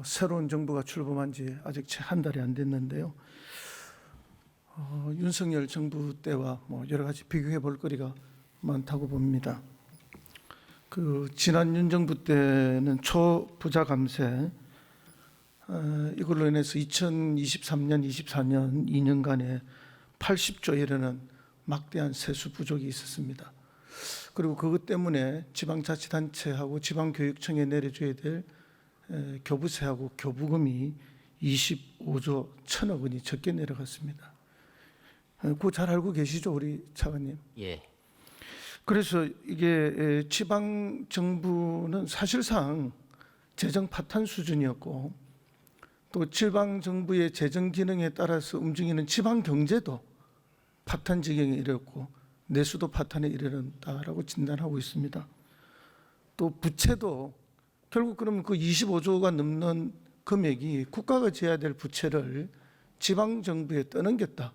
어, 새로운 정부가 출범한 지 아직 채 한 달이 안 됐는데요. 어, 윤석열 정부 때와 뭐 여러 가지 비교해 볼 거리가 많다고 봅니다. 그 지난 윤 정부 때는 초부자 감세 어, 이걸로 인해서 2023년, 24년 2년간에 80조에 이르는 막대한 세수 부족이 있었습니다. 그리고 그것 때문에 지방자치단체하고 지방교육청에 내려줘야 될 에, 교부세하고 교부금이 25조 천억 원이 적게 내려갔습니다. 에, 그거 잘 알고 계시죠, 우리 차관님? 예, 그래서 이게 에, 지방 정부는 사실상 재정 파탄 수준이었고 또 지방 정부의 재정 기능에 따라서 움직이는 지방 경제도 파탄 지경에 이르렀고 내수도 파탄에 이르렀다라고 진단하고 있습니다. 또 부채도 결국 그러면 그 25조가 넘는 금액이 국가가 져야 될 부채를 지방 정부에 떠넘겼다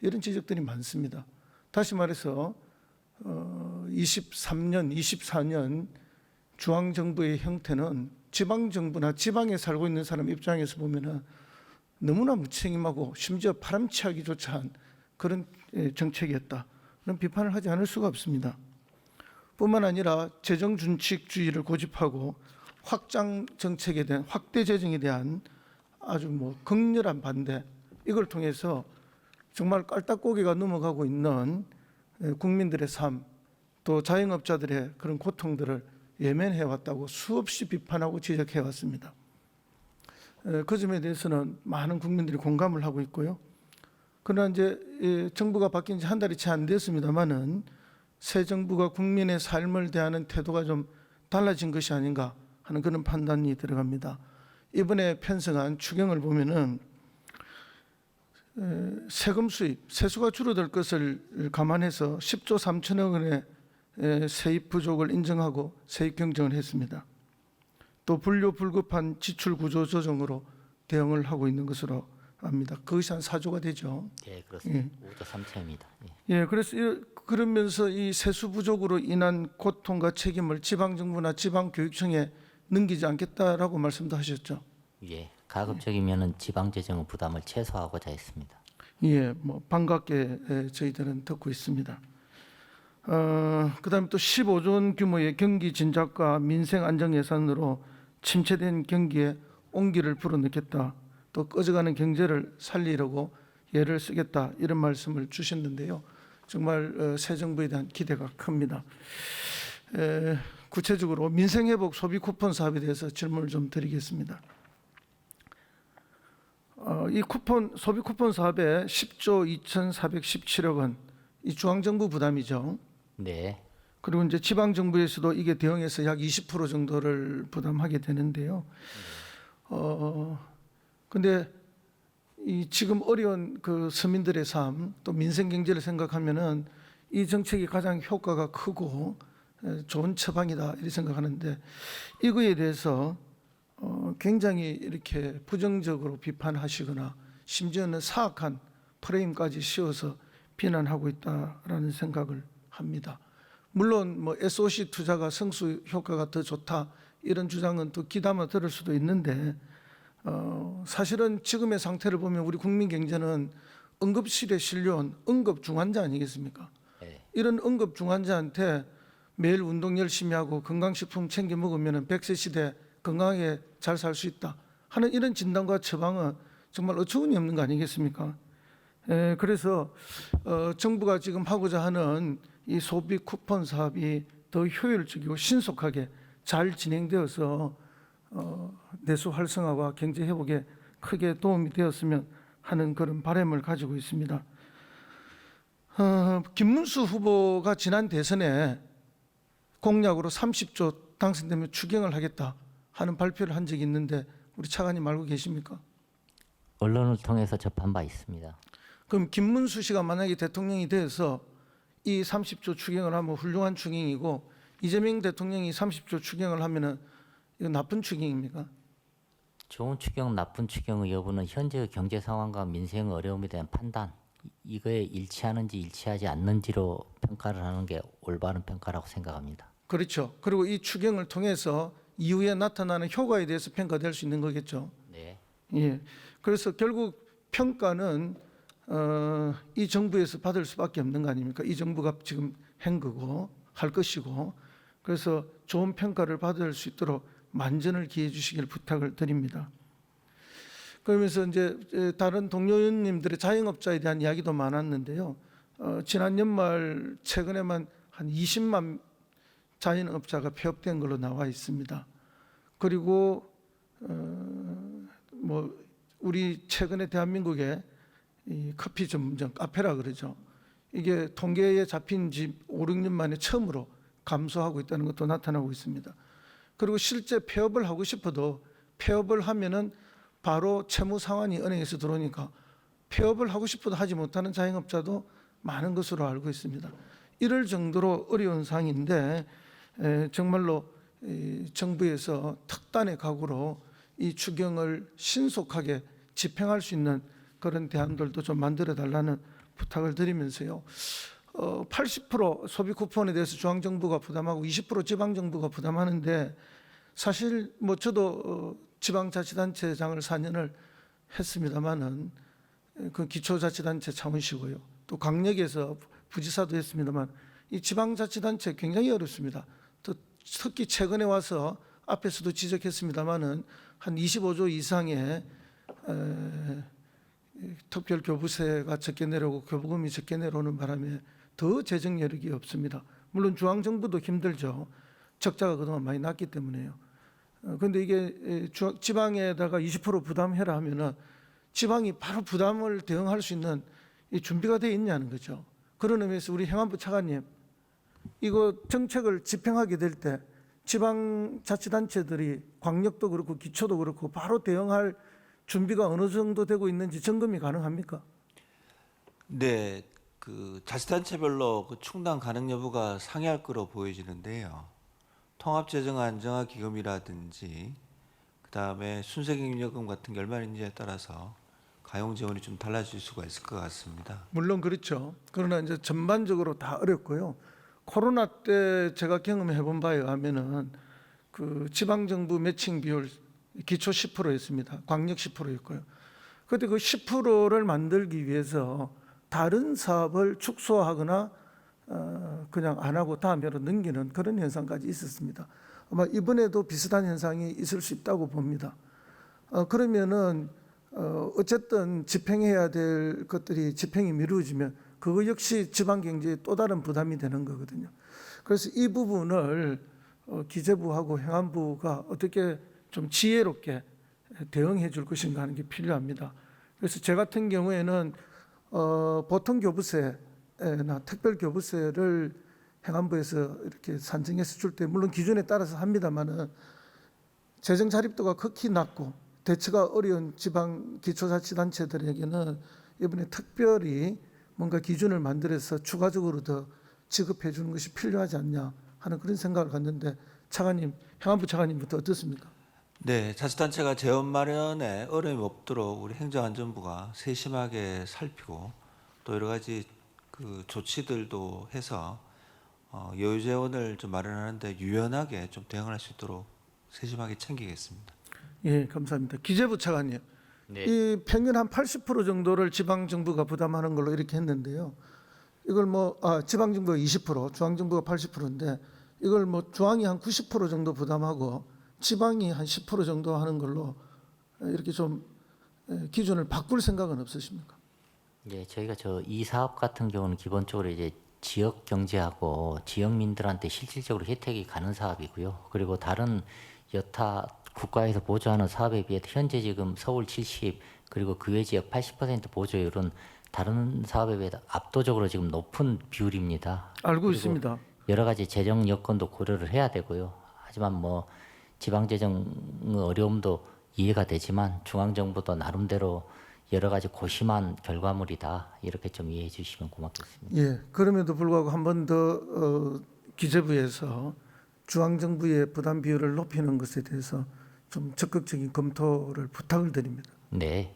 이런 지적들이 많습니다. 다시 말해서 어, 23년, 24년 중앙 정부의 형태는 지방 정부나 지방에 살고 있는 사람 입장에서 보면은 너무나 무책임하고 심지어 바람치하기조차 한 그런 예, 정책이었다. 그런 비판을 하지 않을 수가 없습니다. 뿐만 아니라 재정 준칙주의를 고집하고 확장 정책에 대한 확대 재정에 대한 아주 뭐 극렬한 반대 이걸 통해서 정말 깔딱고기가 넘어가고 있는 에, 국민들의 삶, 또 자영업자들의 그런 고통들을 예면해 왔다고 수없이 비판하고 지적해 왔습니다. 에, 그 점에 대해서는 많은 국민들이 공감을 하고 있고요. 그러나 이제 이 정부가 바뀐 지 한 달이 채 안 됐습니다만은 새 정부가 국민의 삶을 대하는 태도가 좀 달라진 것이 아닌가 하는 그런 판단이 들어갑니다. 이번에 편성한 추경을 보면은 에, 세금 수입, 세수가 줄어들 것을 감안해서 10조 3천억 원의 에, 세입 부족을 인정하고 세입 경정을 했습니다. 또 불료 불급한 지출 구조 조정으로 대응을 하고 있는 것으로 압니다. 그것이 한 4조가 되죠. 예, 그렇습니다. 5조 3천입니다. 예. 예, 그래서 이- 그러면서 이 세수 부족으로 인한 고통과 책임을 지방 정부나 지방 교육청에 넘기지 않겠다라고 말씀도 하셨죠. 예, 가급적이면은 지방 재정 부담을 최소화하고자 했습니다. 예, 뭐 반갑게 에, 저희들은 듣고 있습니다. 어, 그다음에 또 15조 원 규모의 경기 진작과 민생 안정 예산으로 침체된 경기에 온기를 불어넣겠다. 또 꺼져가는 경제를 살리려고 예를 쓰겠다 이런 말씀을 주셨는데요. 정말 어, 새 정부에 대한 기대가 큽니다. 에, 구체적으로 민생 회복 소비 쿠폰 사업에 대해서 질문을 좀 드리겠습니다. 어, 이 쿠폰 소비 쿠폰 사업에 10조 2,417억 원, 이 중앙 정부 부담이죠. 네, 그리고 이제 지방 정부에서도 이게 대응해서 약 20% 정도를 부담하게 되는데요. 어, 근데 이 지금 어려운 그 서민들의 삶, 또 민생 경제를 생각하면은 이 정책이 가장 효과가 크고 에, 좋은 처방이다 이렇게 생각하는데 이거에 대해서 어, 굉장히 이렇게 부정적으로 비판하시거나 심지어는 사악한 프레임까지 씌워서 비난하고 있다라는 생각을 합니다. 물론 뭐 SOC 투자가 성수 효과가 더 좋다 이런 주장은 또 귀담아 들을 수도 있는데 어, 사실은 지금의 상태를 보면 우리 국민 경제는 응급실에 실려온 응급 중환자 아니겠습니까? 예, 이런 응급 중환자한테 매일 운동 열심히 하고 건강식품 챙겨 먹으면 100세 시대 건강하게 잘 살 수 있다 하는 이런 진단과 처방은 정말 어처구니 없는 거 아니겠습니까? 에, 그래서 어, 정부가 지금 하고자 하는 이 소비 쿠폰 사업이 더 효율적이고 신속하게 잘 진행되어서 어, 내수 활성화와 경제 회복에 크게 도움이 되었으면 하는 그런 바람을 가지고 있습니다. 어, 김문수 후보가 지난 대선에 공약으로 30조 당선되면 추경을 하겠다 하는 발표를 한 적이 있는데 우리 차관님 알고 계십니까? 언론을 통해서 접한 바 있습니다. 그럼 김문수 씨가 만약에 대통령이 돼서 이 30조 추경을 하면 훌륭한 추경이고 이재명 대통령이 30조 추경을 하면은 이거 나쁜 추경입니까? 좋은 추경, 나쁜 추경의 여부는 현재의 경제 상황과 민생의 어려움에 대한 판단, 이- 이거에 일치하는지 일치하지 않는지로 평가를 하는 게 올바른 평가라고 생각합니다. 그렇죠. 그리고 이 추경을 통해서 이후에 나타나는 효과에 대해서 평가될 수 있는 거겠죠. 네. 예. 그래서 결국 평가는 어, 이 정부에서 받을 수밖에 없는 거 아닙니까? 이 정부가 지금 한 거고 할 것이고 그래서 좋은 평가를 받을 수 있도록 만전을 기해 주시길 부탁을 드립니다. 그러면서 이제 에, 다른 동료 의원님들의 자영업자에 대한 이야기도 많았는데요. 어, 지난 연말 최근에만 한 20만 자영업자가 폐업된 걸로 나와 있습니다. 그리고 어, 뭐 우리 최근에 대한민국에 이 커피 전문점 카페라 그러죠. 이게 통계에 잡힌 지 5, 6년 만에 처음으로 감소하고 있다는 것도 나타나고 있습니다. 그리고 실제 폐업을 하고 싶어도 폐업을 하면은 바로 채무 상환이 은행에서 들어오니까 폐업을 하고 싶어도 하지 못하는 자영업자도 많은 것으로 알고 있습니다. 이럴 정도로 어려운 상황인데 에, 정말로 이 정부에서 특단의 각오로 이 추경을 신속하게 집행할 수 있는 그런 대안들도 좀 만들어 달라는 부탁을 드리면서요. 어, 80% 소비 쿠폰에 대해서 중앙 정부가 부담하고 20% 지방 정부가 부담하는데 사실 뭐 저도 어, 지방자치단체장을 4년을 했습니다마는 그 기초자치단체 차원이시고요. 또 강력에서 부지사도 했습니다만 이 지방자치단체 굉장히 어렵습니다. 또 특히 최근에 와서 앞에서도 지적했습니다마는 한 25조 이상의 특별 교부세가 적게 내려오고 교부금이 적게 내려오는 바람에 더 재정 여력이 없습니다. 물론 중앙 정부도 힘들죠. 적자가 그동안 많이 났기 때문에요. 그런데 이게 에, 주- 지방에다가 20% 부담해라 하면은 지방이 바로 부담을 대응할 수 있는 이 준비가 돼 있냐는 거죠. 그런 의미에서 우리 행안부 차관님 이거 정책을 집행하게 될 때 지방 자치단체들이 광역도 그렇고 기초도 그렇고 바로 대응할 준비가 어느 정도 되고 있는지 점검이 가능합니까? 네, 그 자치단체별로 그 충당 가능 여부가 상이할 거로 보여지는데요. 통합재정 안정화 기금이라든지 그 다음에 순세경력금 같은 게 얼마인지에 따라서 가용 지원이 좀 달라질 수가 있을 것 같습니다. 물론 그렇죠. 그러나 이제 전반적으로 다 어렵고요. 코로나 때 제가 경험해 본 바에 의하면은 그 지방 정부 매칭 비율 기초 10%였습니다. 광역 10%였고요. 그때 그 10%를 만들기 위해서 다른 사업을 축소하거나 어, 그냥 안 하고 다음으로 넘기는 그런 현상까지 있었습니다. 아마 이번에도 비슷한 현상이 있을 수 있다고 봅니다. 어, 그러면은 어, 어쨌든 집행해야 될 것들이 집행이 미루어지면 그거 역시 지방 경제에 또 다른 부담이 되는 거거든요. 그래서 이 부분을 어, 기재부하고 행안부가 어떻게 좀 지혜롭게 대응해 줄 것인가 하는 게 필요합니다. 그래서 제 같은 경우에는 어, 보통 교부세 나 특별 교부세를 행안부에서 이렇게 산정해서 줄 때 물론 기준에 따라서 합니다만은 재정 자립도가 극히 낮고 대처가 어려운 지방 기초자치단체들에게는 이번에 특별히 뭔가 기준을 만들어서 추가적으로 더 지급해 주는 것이 필요하지 않냐 하는 그런 생각을 갖는데 차관님, 행안부 차관님부터 어떻습니까? 네, 자치단체가 재원 마련에 어려움이 없도록 우리 행정안전부가 세심하게 살피고 또 여러 가지 그 조치들도 해서 어, 여유 재원을 좀 마련하는데 유연하게 좀 대응할 수 있도록 세심하게 챙기겠습니다. 예, 감사합니다. 기재부 차관님, 네. 이 평균 한 80% 정도를 지방 정부가 부담하는 걸로 이렇게 했는데요. 이걸 뭐 아, 지방 정부가 20%, 중앙 정부가 80%인데 이걸 뭐 중앙이 한 90% 정도 부담하고 지방이 한 10% 정도 하는 걸로 이렇게 좀 에, 기준을 바꿀 생각은 없으십니까? 예, 저희가 저 이 사업 같은 경우는 기본적으로 이제 지역 경제하고 지역민들한테 실질적으로 혜택이 가는 사업이고요. 그리고 다른 여타 국가에서 보조하는 사업에 비해 현재 지금 서울 70 그리고 그 외 지역 80% 보조율은 다른 사업에 비해 압도적으로 지금 높은 비율입니다. 알고 있습니다. 여러 가지 재정 여건도 고려를 해야 되고요. 하지만 뭐 지방 재정 어려움도 이해가 되지만 중앙 정부도 나름대로 여러 가지 고심한 결과물이다. 이렇게 좀 이해해 주시면 고맙겠습니다. 예, 그럼에도 불구하고 한 번 더 어, 기재부에서 중앙 정부의 부담 비율을 높이는 것에 대해서 좀 적극적인 검토를 부탁을 드립니다. 네.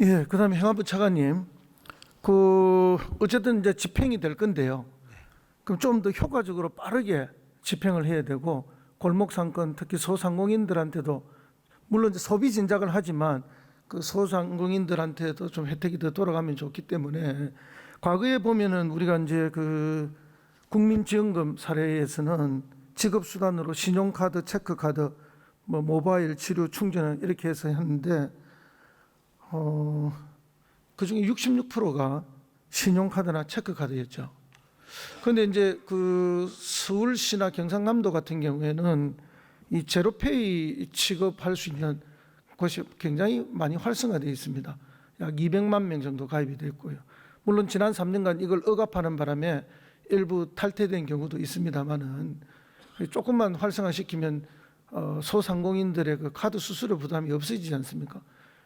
예, 그다음에 행안부 차관님, 그 어쨌든 이제 집행이 될 건데요. 그럼 좀 더 효과적으로 빠르게 집행을 해야 되고 골목 상권 특히 소상공인들한테도 물론 소비 진작을 하지만 그 소상공인들한테도 좀 혜택이 더 돌아가면 좋기 때문에 과거에 보면은 우리가 이제 그 국민지원금 사례에서는 지급 수단으로 신용카드, 체크카드, 뭐 모바일 치료 충전 이렇게 해서 했는데 어 그중에 66%가 신용카드나 체크카드였죠. 그런데 이제 그 서울시나 경상남도 같은 경우에는 이 제로페이 취급할 수 있는 곳이 굉장히 많이 활성화되어 있습니다. 약 200만 명 정도 가입이 됐고요. 물론 지난 3년간 이걸 억압하는 바람에 일부 탈퇴된 경우도 있습니다만은 조금만 활성화시키면 어, 소상공인들의 그 카드 수수료 부담이 없어지지 않습니까?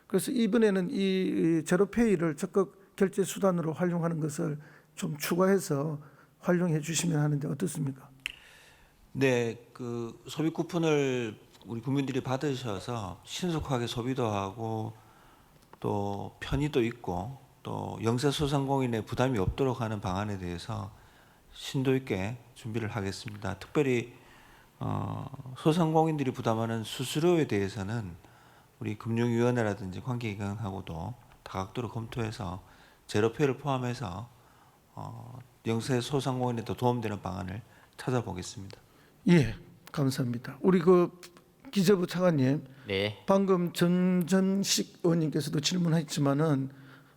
그래서 이번에는 이 제로페이를 적극 결제 수단으로 활용하는 것을 좀 추가해서 활용해 주시면 하는데 어떻습니까? 네, 그 소비 쿠폰을 우리 국민들이 받으셔서 신속하게 소비도 하고 또 편의도 있고 또 영세 소상공인의 부담이 없도록 하는 방안에 대해서 신도 있게 준비를 하겠습니다. 특별히 어, 소상공인들이 부담하는 수수료에 대해서는 우리 금융위원회라든지 관계기관하고도 다각도로 검토해서 제로페이를 포함해서 어, 영세 소상공인에도 도움되는 방안을 찾아보겠습니다. 예, 감사합니다. 우리 그 기재부 차관님 네. 방금 전전식 의원님께서도 질문했지만은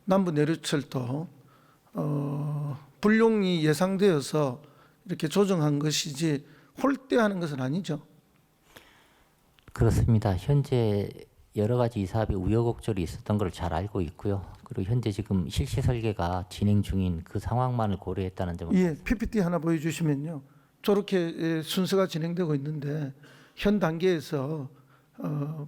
남부 내륙철도 어, 불용이 예상되어서 이렇게 조정한 것이지 홀대하는 것은 아니죠. 그렇습니다. 현재 여러 가지 이 사업이 우여곡절이 있었던 걸 잘 알고 있고요. 그리고 현재 지금 실시 설계가 진행 중인 그 상황만을 고려했다는 점을 예, PPT 하나 보여주시면요. 저렇게 예, 순서가 진행되고 있는데 현 단계에서 어,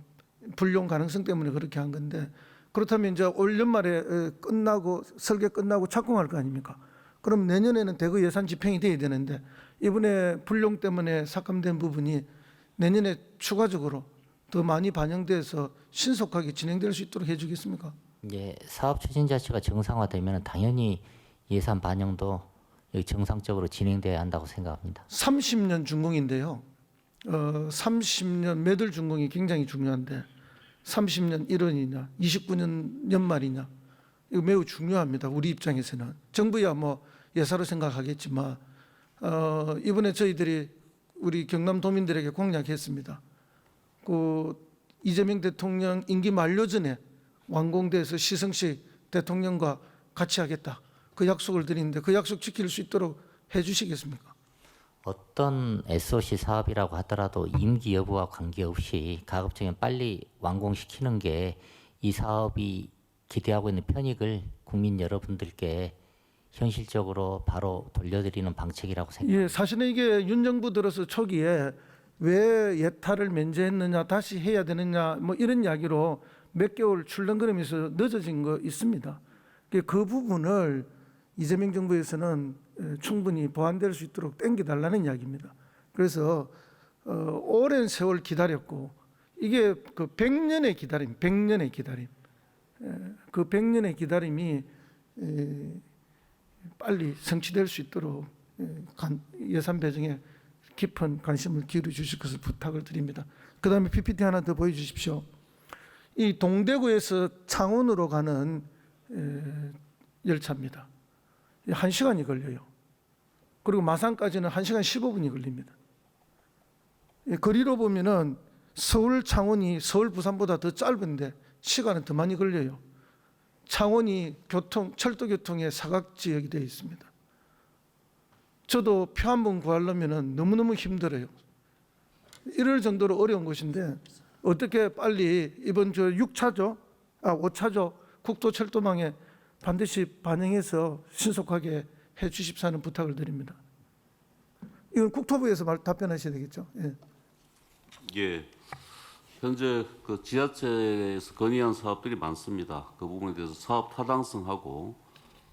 불용 가능성 때문에 그렇게 한 건데 그렇다면 이제 올 연말에 에, 끝나고 설계 끝나고 착공할 거 아닙니까? 그럼 내년에는 대거 예산 집행이 돼야 되는데 이번에 불용 때문에 삭감된 부분이 내년에 추가적으로 더 많이 반영돼서 신속하게 진행될 수 있도록 해주겠습니까? 이제 사업 추진 자체가 정상화되면 당연히 예산 반영도 정상적으로 진행돼야 한다고 생각합니다. 30년 준공인데요. 어, 30년 매들 준공이 굉장히 중요한데 30년 1원이냐, 29년 연말이냐 이거 매우 중요합니다. 우리 입장에서는 정부야 뭐 예사로 생각하겠지만 어, 이번에 저희들이 우리 경남 도민들에게 공약했습니다. 그 이재명 대통령 임기 만료 전에 완공돼서 시승식 대통령과 같이 하겠다. 그 약속을 드리는데 그 약속 지킬 수 있도록 해 주시겠습니까? 어떤 SOC 사업이라고 하더라도 임기 여부와 관계없이 가급적이면 빨리 완공시키는 게 이 사업이 기대하고 있는 편익을 국민 여러분들께 현실적으로 바로 돌려드리는 방책이라고 생각합니다. 예, 사실은 이게 윤 정부 들어서 초기에 왜 예타를 면제했느냐, 다시 해야 되느냐, 뭐 이런 이야기로 몇 개월 출렁거리면서 늦어진 거 있습니다. 그- 그 부분을 이재명 정부에서는 에, 충분히 보완될 수 있도록 땡겨달라는 이야기입니다. 그래서 어, 오랜 세월 기다렸고 이게 그 100년의 기다림, 100년의 기다림, 에, 그 100년의 기다림이 에, 빨리 성취될 수 있도록 예산 배정에 깊은 관심을 기울여 주실 것을 부탁을 드립니다. 그 다음에 PPT 하나 더 보여주십시오. 이 동대구에서 창원으로 가는 에, 열차입니다. 이한 시간이 걸려요. 그리고 마산까지는 한 시간 15분이 걸립니다. 예, 거리로 보면은 서울 창원이 서울 부산보다 더 짧은데 시간은 더 많이 걸려요. 창원이 교통 철도 교통의 사각 지역이 되어 있습니다. 저도 표 한 번 구하려면은 너무너무 힘들어요. 이럴 정도로 어려운 곳인데 어떻게 빨리 이번 저 6차죠? 아, 5차죠? 국도철도망에 반드시 반영해서 신속하게 해 주십사는 부탁을 드립니다. 이건 국토부에서 말 답변하셔야 되겠죠? 예. 예. 현재 그 지자체에서 건의한 사업들이 많습니다. 그 부분에 대해서 사업 타당성하고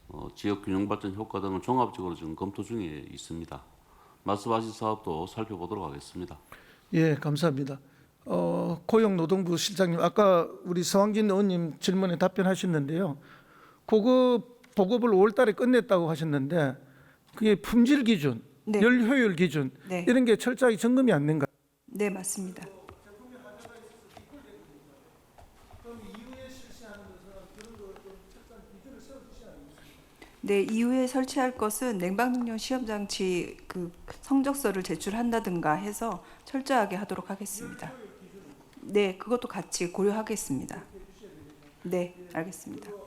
어, 지역 균형 발전 효과 등을 종합적으로 지금 검토 중에 있습니다. 말씀하신 사업도 살펴보도록 하겠습니다. 예, 감사합니다. 어, 고용노동부 실장님, 아까 우리 서왕진 의원님 질문에 답변하셨는데요. 그거 보급을 5월달에 끝냈다고 하셨는데 그게 품질 기준, 네. 열 효율 기준 네. 이런 게 철저하게 점검이 안 된가? 네, 맞습니다. 네, 이후에 설치할 것은 냉방능력 시험 장치 그 성적서를 제출한다든가 해서 철저하게 하도록 하겠습니다. 네, 그것도 같이 고려하겠습니다. 네, 알겠습니다.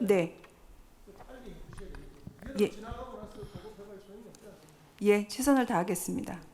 네. 예. 예, 최선을 다하겠습니다.